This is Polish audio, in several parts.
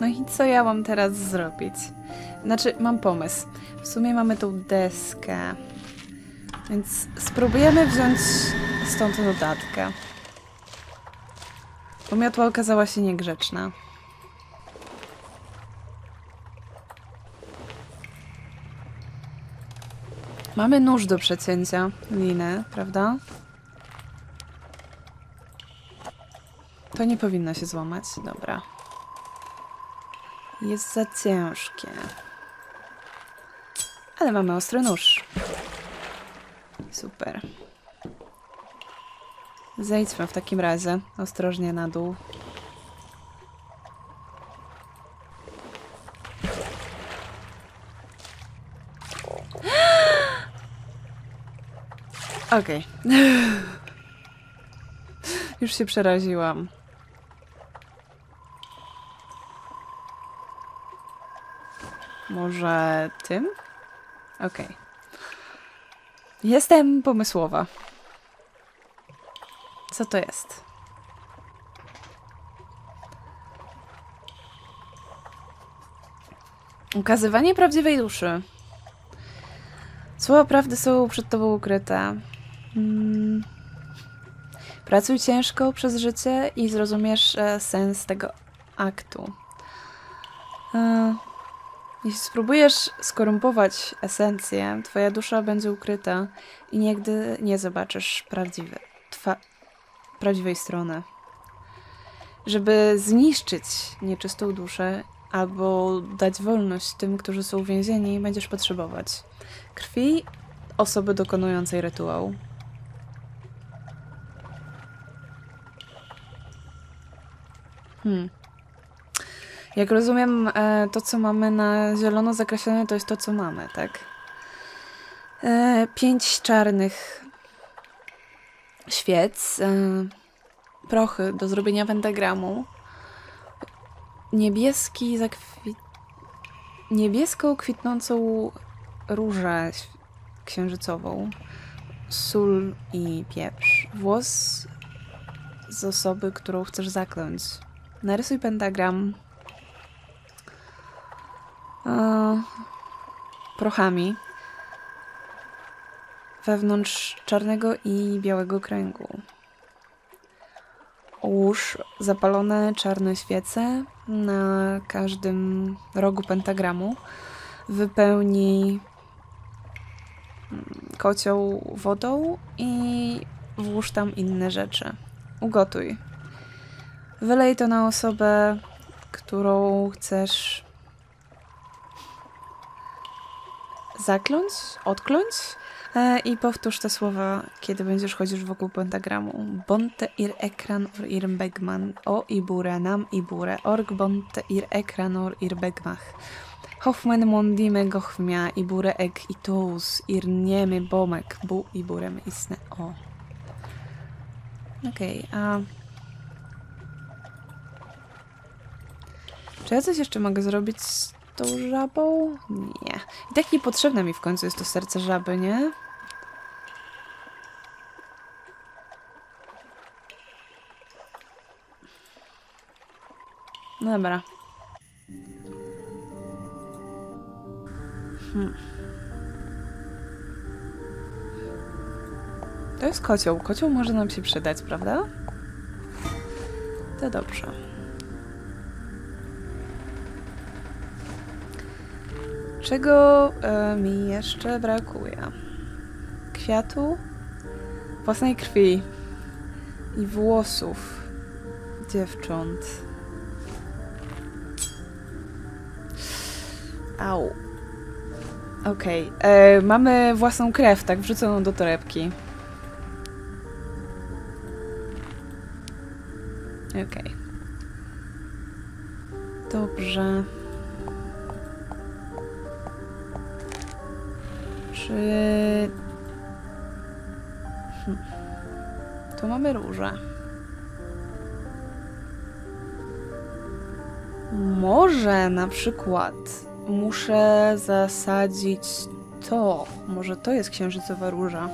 No i co ja mam teraz zrobić? Znaczy, mam pomysł. W sumie mamy tą deskę. Więc spróbujemy wziąć stąd notatkę. Pomiotła okazała się niegrzeczna. Mamy nóż do przecięcia liny, prawda? To nie powinno się złamać. Dobra. Jest za ciężkie. Ale mamy ostry nóż. Super. Zejdźmy w takim razie ostrożnie na dół. Okej. Już się przeraziłam. Może tym? Okej. Jestem pomysłowa. Co to jest? Ukazywanie prawdziwej duszy. Słowa prawdy są przed tobą ukryte. Mm. Pracuj ciężko przez życie i zrozumiesz e, sens tego aktu. E, jeśli spróbujesz skorumpować esencję, twoja dusza będzie ukryta i nigdy nie zobaczysz twa, prawdziwej strony. Żeby zniszczyć nieczystą duszę albo dać wolność tym, którzy są uwięzieni, będziesz potrzebować krwi osoby dokonującej rytuał. Hmm. Jak rozumiem, e, to co mamy na zielono zakreślone, to jest to, co mamy, tak? E, Pięć czarnych świec, e, prochy do zrobienia pentagramu, niebieski zakwi... niebieską kwitnącą różę księżycową, sól i pieprz, włos z osoby, którą chcesz zakląć. Narysuj pentagram prochami wewnątrz czarnego i białego kręgu. Ułóż zapalone czarne świece na każdym rogu pentagramu. Wypełnij mm, kocioł wodą i włóż tam inne rzeczy. Ugotuj. Wylej to na osobę, którą chcesz zakląć, odkląć e, i powtórz te słowa, kiedy będziesz chodzić wokół pentagramu. Bonte ir ekran or ir begman, o ibure nam ibure, org bonte ir ekran or ir begmach. Hoffman mondime gochmia, ibure ek itous, ir niemy bomek, bu iburem isne o. Okej, a... Czy ja coś jeszcze mogę zrobić z tą żabą? Nie. I tak niepotrzebne mi w końcu jest to serce żaby, nie? Dobra. Hmm. To jest kocioł. Kocioł może nam się przydać, prawda? To dobrze. Czego e, mi jeszcze brakuje? Kwiatu, własnej krwi i włosów dziewcząt. Au. Okej, e, mamy własną krew, tak wrzuconą do torebki. Okej. Dobrze. Czy... Hm. Tu mamy róże. Może na przykład muszę zasadzić to. Może to jest księżycowa róża.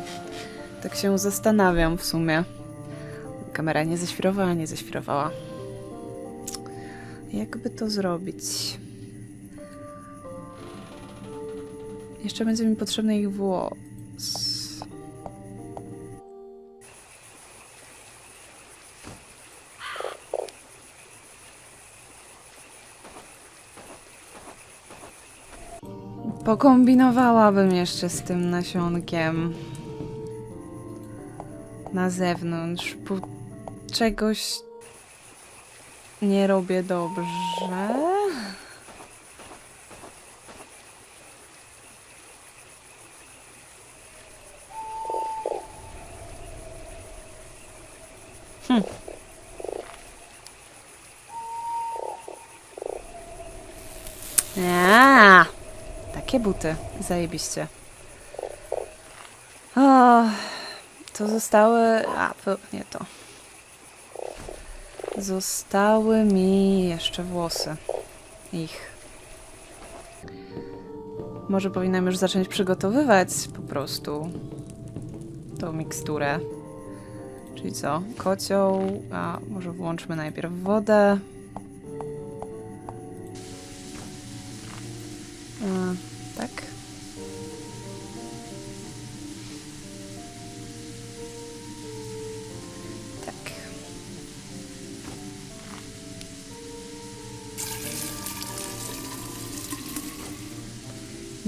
Tak się zastanawiam w sumie. Kamera nie ześwirowała, nie ześwirowała. Jakby to zrobić? Jeszcze będzie mi potrzebny ich włos. Pokombinowałabym jeszcze z tym nasionkiem na zewnątrz, bo czegoś nie robię dobrze. Hm. A, buty, zajebiście. O, to zostały. A, nie to. Zostały mi jeszcze włosy. Ich. Może powinnam już zacząć przygotowywać po prostu tą miksturę. Czyli co? Kocioł, a może włączmy najpierw wodę.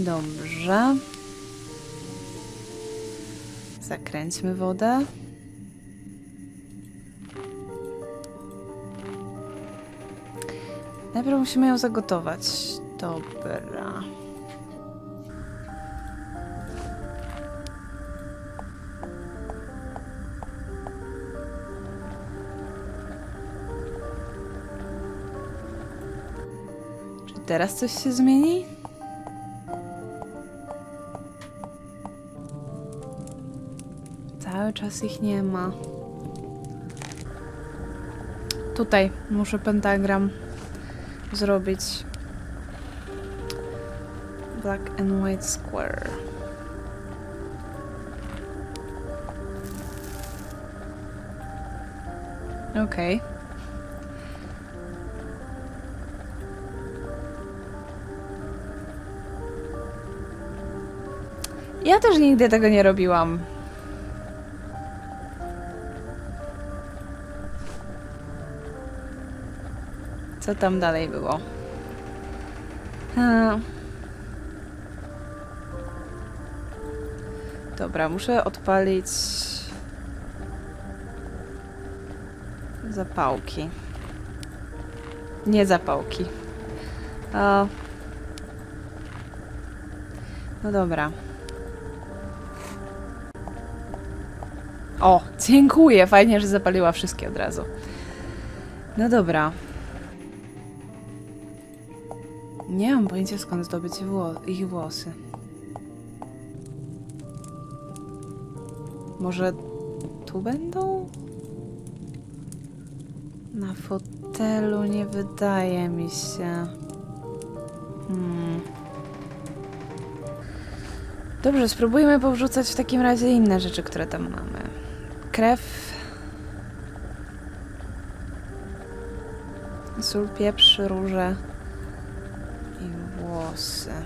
Dobrze. Zakręćmy wodę. Najpierw musimy ją zagotować. Dobra. Czy teraz coś się zmieni? Czas ich nie ma. Tutaj muszę pentagram zrobić. Black and white square. Okej. Ja też nigdy tego nie robiłam. Co tam dalej było? A. Dobra, muszę odpalić zapałki. Nie zapałki. O. No dobra. O, dziękuję. Fajnie, że zapaliła wszystkie od razu. No dobra. Nie mam pojęcia skąd zdobyć ich włosy. Może tu będą? Na fotelu nie wydaje mi się. Hmm. Dobrze, spróbujmy powrzucać w takim razie inne rzeczy, które tam mamy. Krew. Sól, pieprz, róże włosy.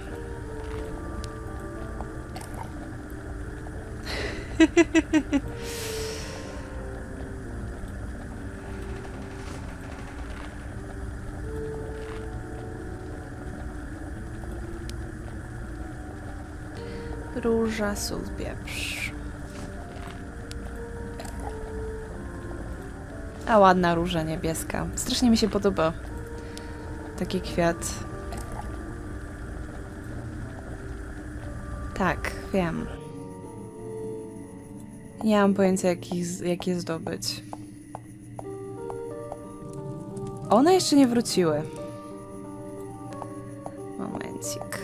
Róża, sól, pieprz. A ładna róża niebieska. Strasznie mi się podoba. Taki kwiat. Tak, wiem. Nie mam pojęcia, jak, ich, jak je zdobyć. One jeszcze nie wróciły. Momencik.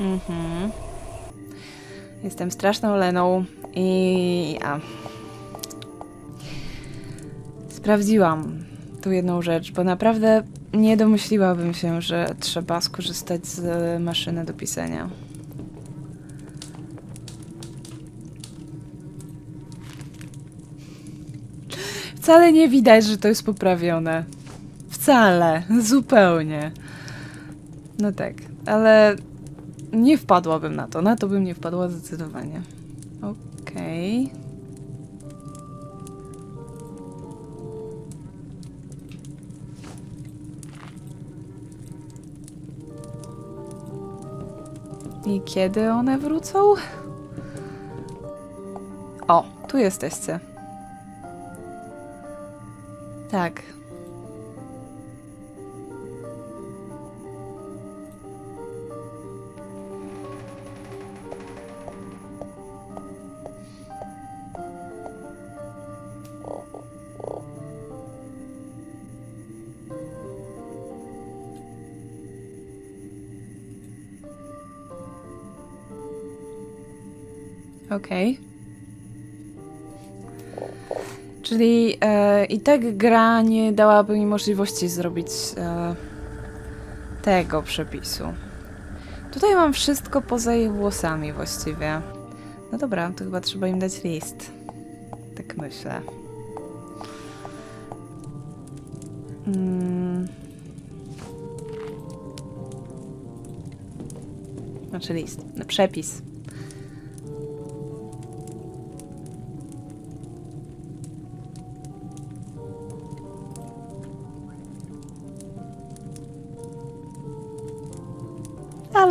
Mhm. Jestem straszną Leną i. Sprawdziłam tu jedną rzecz, bo naprawdę nie domyśliłabym się, że trzeba skorzystać z maszyny do pisania. Wcale nie widać, że to jest poprawione. Wcale, zupełnie. No tak, ale nie wpadłabym na to. Na to bym nie wpadła zdecydowanie. Okej. I kiedy one wrócą? O, tu jesteście. Tak. Okej. Czyli e, i tak gra nie dałaby mi możliwości zrobić e, tego przepisu. Tutaj mam wszystko poza ich włosami właściwie. No dobra, to chyba trzeba im dać list. Tak myślę. Mm. Znaczy list. No, przepis.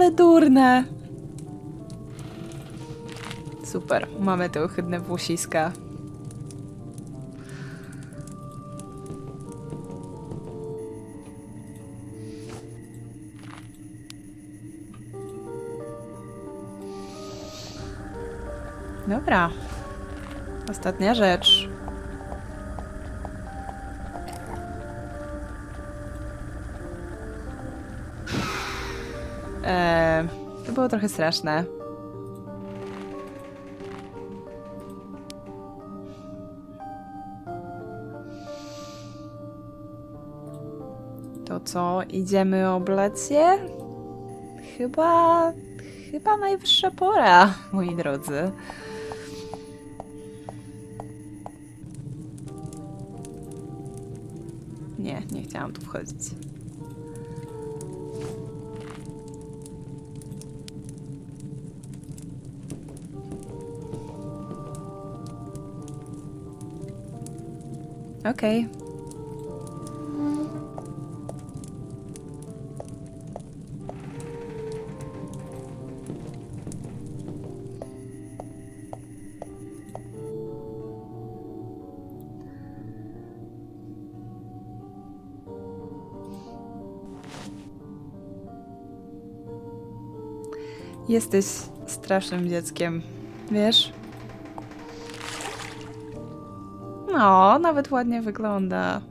Ale durne. Super, mamy te ohydne włosiska. Dobra. Ostatnia rzecz. Eee, to było trochę straszne. To co, idziemy oblec je? Chyba... Chyba najwyższa pora, moi drodzy. Nie, nie chciałam tu wchodzić. Okej. Jesteś strasznym dzieckiem, wiesz? No, nawet ładnie wygląda.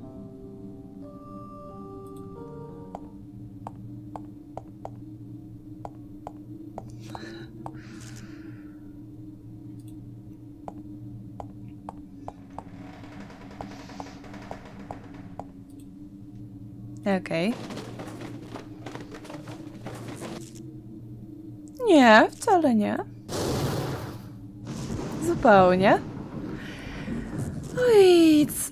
Okej. Nie, wcale nie. Zupełnie. Oj, c-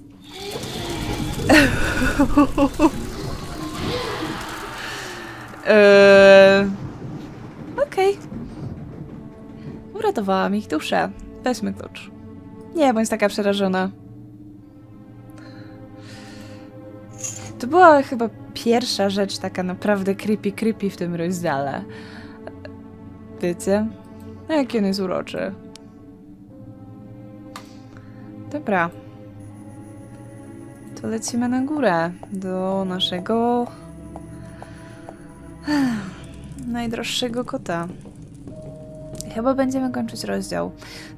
Eee, Okej. Uratowałam ich duszę. Weźmy klucz. Nie bądź taka przerażona. To była chyba pierwsza rzecz taka naprawdę creepy, creepy w tym rozdziale. Wiecie? No jaki on jest uroczy. Dobra. To lecimy na górę do naszego najdroższego kota. Chyba będziemy kończyć rozdział.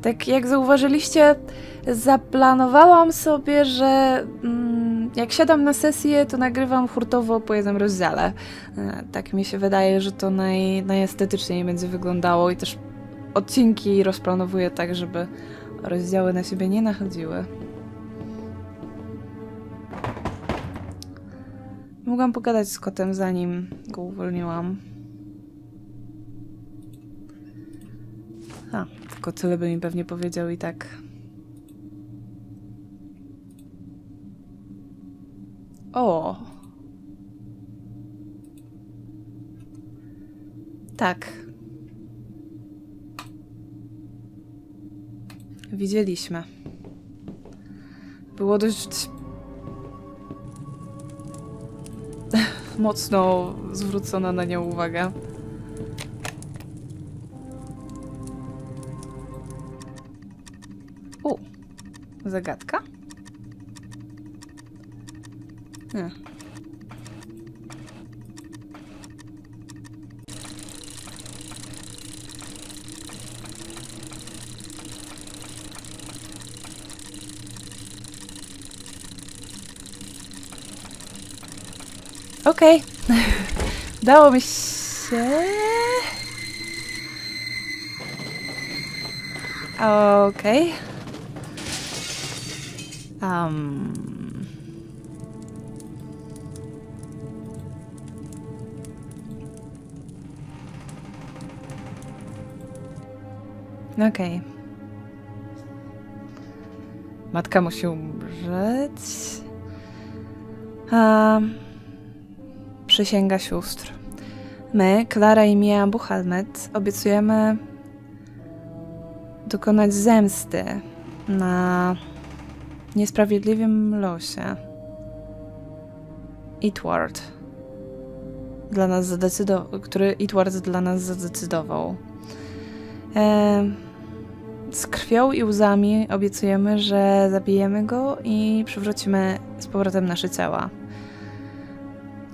Tak jak zauważyliście, zaplanowałam sobie, że mm, jak siadam na sesję, to nagrywam hurtowo po jednym rozdziale. E, Tak mi się wydaje, że to naj, najestetyczniej będzie wyglądało i też odcinki rozplanowuję tak, żeby rozdziały na siebie nie nachodziły. Mogłam pogadać z kotem, zanim go uwolniłam. A, tylko tyle by mi pewnie powiedział i tak. O! Tak. Widzieliśmy. Było dość mocno zwrócona na nią uwaga. U, zagadka? Nie. Okej. Dało mi się. Okej. Um. Okej. Matka musi umrzeć. Um. Przysięga sióstr. My, Klara i Mia Buchalmet, obiecujemy dokonać zemsty na niesprawiedliwym losie. Itward. Dla nas zadecydował, który Itward dla nas zadecydował. E, z krwią i łzami obiecujemy, że zabijemy go i przywrócimy z powrotem nasze ciała.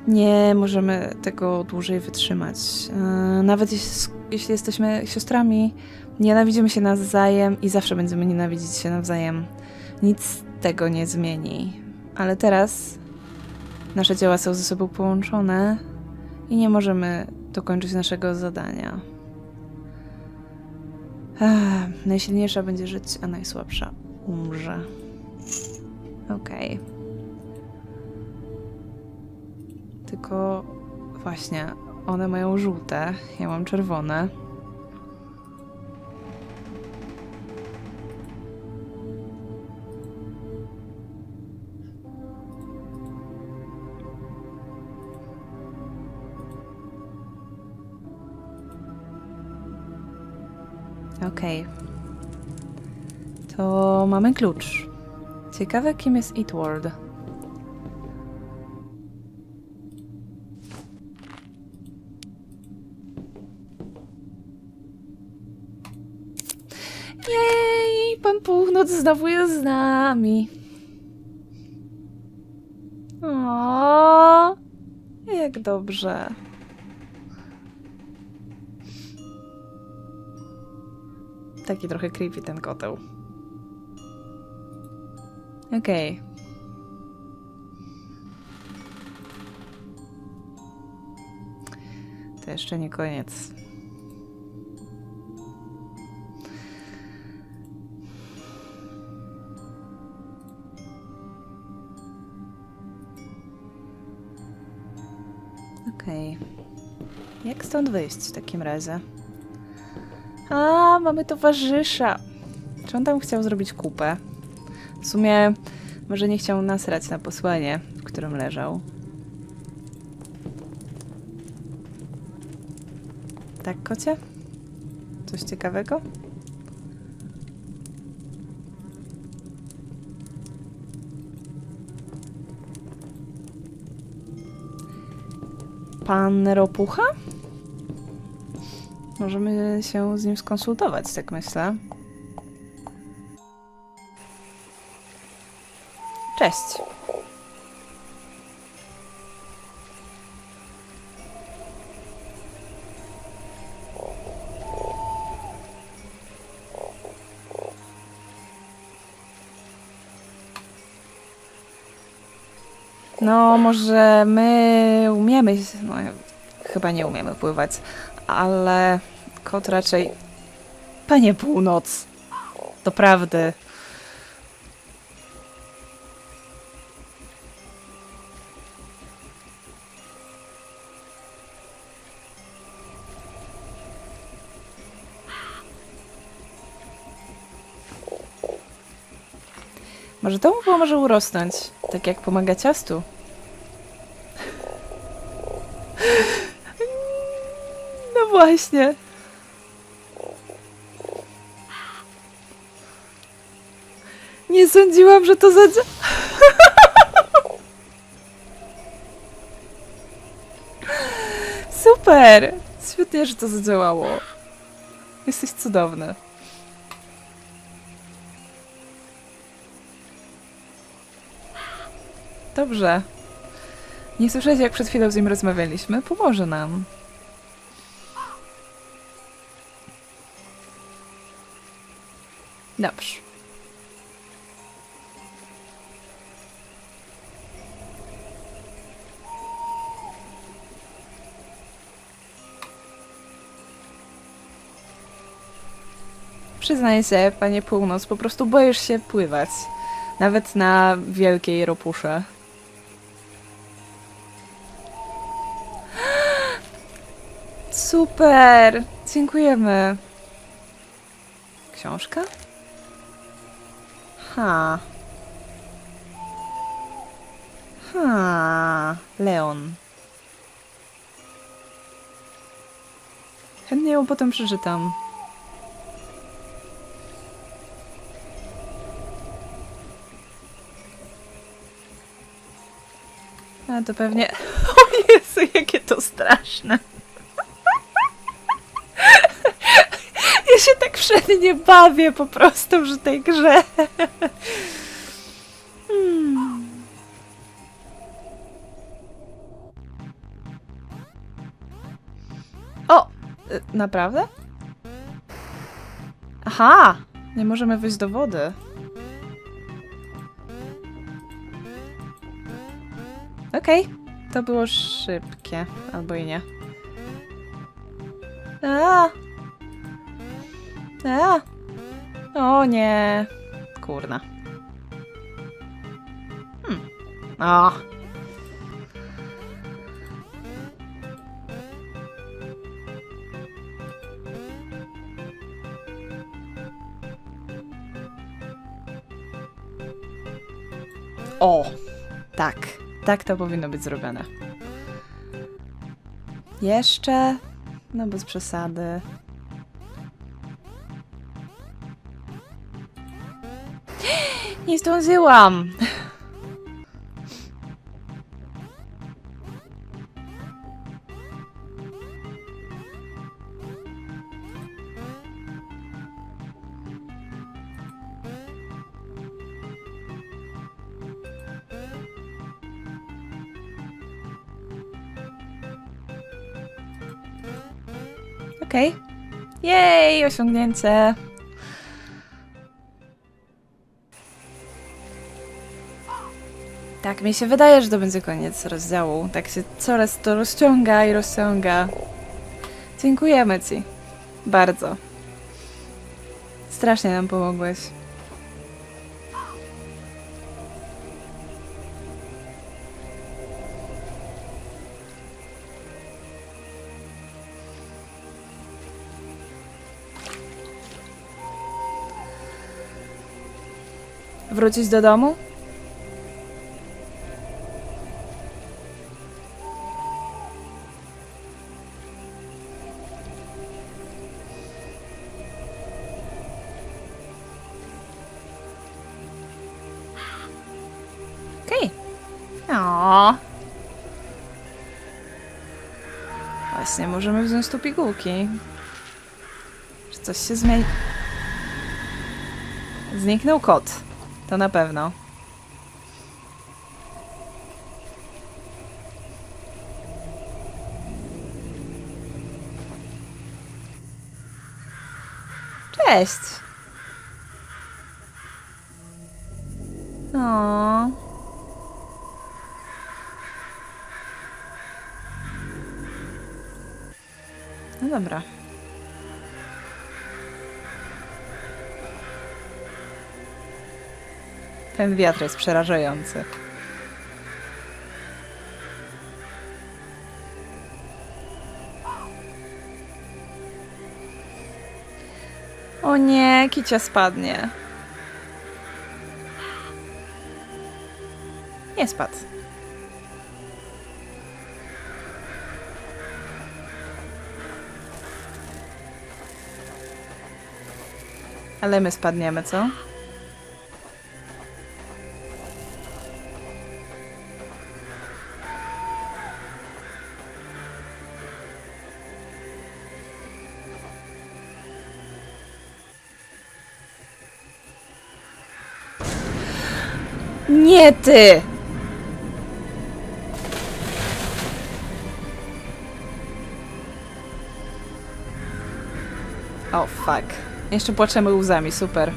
Nie możemy tego dłużej wytrzymać. E, Nawet jeśli, jesteśmy siostrami, nienawidzimy się nawzajem i zawsze będziemy nienawidzić się nawzajem. Nic tego nie zmieni. Ale teraz nasze ciała są ze sobą połączone i nie możemy dokończyć naszego zadania. Ech, najsilniejsza będzie żyć, a najsłabsza umrze. Okej. Tylko właśnie, one mają żółte, ja mam czerwone. Okej. To mamy klucz. Ciekawe, kim jest Itward. Północ znowu jest z nami. O, jak dobrze. Taki trochę creepy ten koteł. Okej. To jeszcze nie koniec. Okej. Jak stąd wyjść w takim razie? A, mamy towarzysza. Czy on tam chciał zrobić kupę? W sumie może nie chciał nasrać na posłanie, w którym leżał. Tak, kocie? Coś ciekawego? Pan Ropucha? Możemy się z nim skonsultować, tak myślę. Cześć. wiadomo, że my umiemy, no, chyba nie umiemy pływać, ale kot raczej... Panie Północ, doprawdy. Może to mu pomoże urosnąć, tak jak pomaga ciastu. Właśnie. Nie sądziłam, że to zadza... Super! Świetnie, że to zadziałało. Jesteś cudowny. Dobrze. Nie słyszałeś, jak przed chwilą z nim rozmawialiśmy? Pomoże nam. Dobrze. Przyznaję się, panie Północ, po prostu boisz się pływać. Nawet na wielkiej ropusze. Super! Dziękujemy. Książka? Ha. Ha. Leon. Chętnie ją potem przeczytam. A to pewnie. O Jezu, jakie to straszne. Ja się tak wszędzie bawię po prostu przy tej grze. Hmm. O! y, Naprawdę? Aha! Nie możemy wyjść do wody. Okej, to było szybkie, albo i nie. A! A! O nie! Kurna. Hmm. O! O! Tak. Tak to powinno być zrobione. Jeszcze? No bez przesady. Nie zdążyłam! Okej. Jej, osiągnięcie. Tak, mi się wydaje, że to będzie koniec rozdziału. Tak się coraz to rozciąga i rozciąga. Dziękujemy ci. Bardzo. Strasznie nam pomogłeś. Wrócić do domu? Właśnie, możemy wziąć tu pigułki. Czy coś się zmieni? Zniknął kot. To na pewno. Cześć. Dobra. Ten wiatr jest przerażający. O nie, kicia spadnie. Nie spadł. Ale my spadniemy, co? Nie ty! O, fuck. Jeszcze płaczemy łzami, super.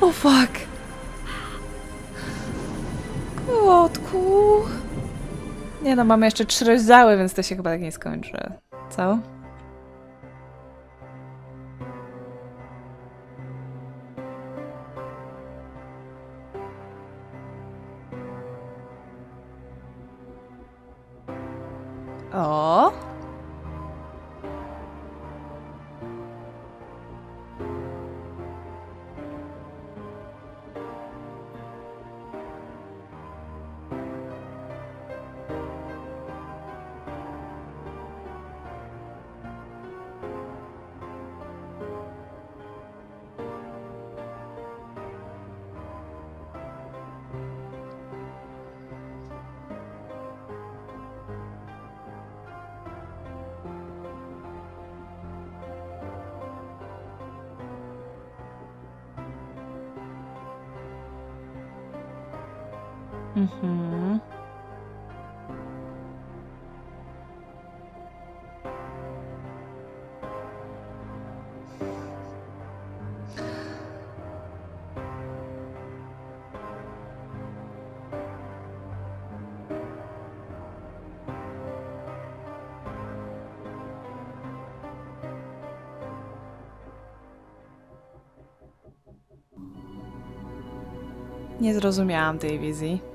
O, fuck. Kłodku. Nie no, mamy jeszcze trzy rozdziały, więc to się chyba tak nie skończy. Co? Mhm. Nie zrozumiałam tej wizji.